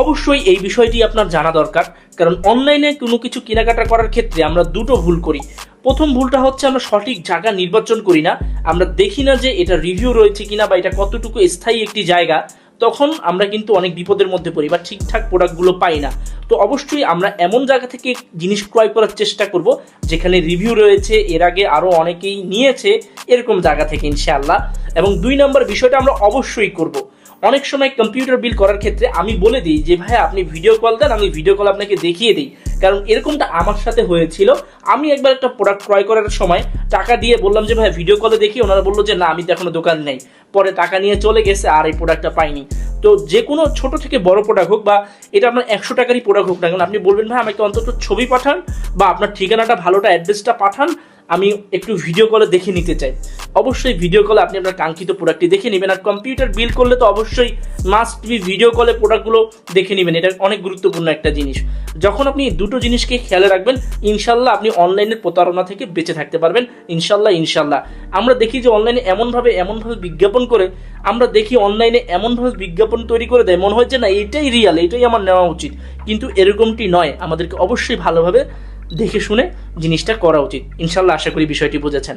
অবশ্যই এই বিষয়টি আপনার জানা দরকার, কারণ অনলাইনে কোনো কিছু কেনাকাটা করার ক্ষেত্রে আমরা দুটো ভুল করি। প্রথম ভুলটা হচ্ছে আমরা সঠিক জায়গা নির্বাচন করি না, আমরা দেখি না যে এটা রিভিউ রয়েছে কিনা বা এটা কতটুকু স্থায়ী একটি জায়গা, তখন আমরা কিন্তু অনেক বিপদের মধ্যে পড়ি বা ঠিকঠাক প্রোডাক্টগুলো পাই না। তো অবশ্যই আমরা এমন জায়গা থেকে জিনিস ক্রয় করার চেষ্টা করব, যেখানে রিভিউ রয়েছে, এর আগে আরও অনেকেই নিয়েছে, এরকম জায়গা থেকে ইনশাআল্লাহ। এবং দুই নম্বর বিষয়টা আমরা অবশ্যই করব। অনেক সময় কম্পিউটার বিল করার ক্ষেত্রে আমি বলে দিই যে ভাই আপনি ভিডিও কল দেন, আমি ভিডিও কল আপনাকে দেখিয়ে দিই। কারণ এরকমটা আমার সাথে হয়েছিল। আমি একবার একটা প্রোডাক্ট ক্রয় করার সময় টাকা দিয়ে বললাম যে ভাই ভিডিও কলে দেখি। ওনারা বলল যে, না, আমি তো এখনও দোকান নেই। পরে টাকা নিয়ে চলে গেছে আর এই প্রোডাক্টটা পাইনি। তো যে কোনো ছোট থেকে বড় প্রোডাক্ট হোক বা এটা আপনার একশো টাকারই প্রোডাক্ট হোক না কেন, আপনি বলবেন ভাই আমাকে অন্তত ছবি পাঠান বা আপনার ঠিকানাটা, ভালোটা অ্যাড্রেসটা পাঠান। আমি একটু ভিডিও কলে দেখে নিতে চাই। অবশ্যই ভিডিও কলে আপনি আপনার কাঙ্ক্ষিত প্রোডাক্টটি দেখে নেবেন আর কম্পিউটার বিল করলে তো অবশ্যই মাস্ট বি ভিডিও কলে প্রোডাক্টগুলো দেখে নেবেন। এটা অনেক গুরুত্বপূর্ণ একটা জিনিস। যখন আপনি দুটো জিনিসকে খেয়ালে রাখবেন, ইনশাল্লাহ আপনি অনলাইনের প্রতারণা থেকে বেঁচে থাকতে পারবেন। ইনশাল্লাহ ইনশাল্লাহ। আমরা দেখি যে অনলাইনে এমনভাবে এমনভাবে বিজ্ঞাপন করে, আমরা দেখি অনলাইনে এমনভাবে বিজ্ঞাপন তৈরি করে দেয়। মনে হয় যে না, এটাই রিয়াল এটাই আমার নেওয়া উচিত। কিন্তু এরকমটি নয়। আমাদেরকে অবশ্যই ভালোভাবে দেখে শুনে জিনিসটা করা উচিত। ইনশাল্লাহ আশা করি বিষয়টি বুঝেছেন।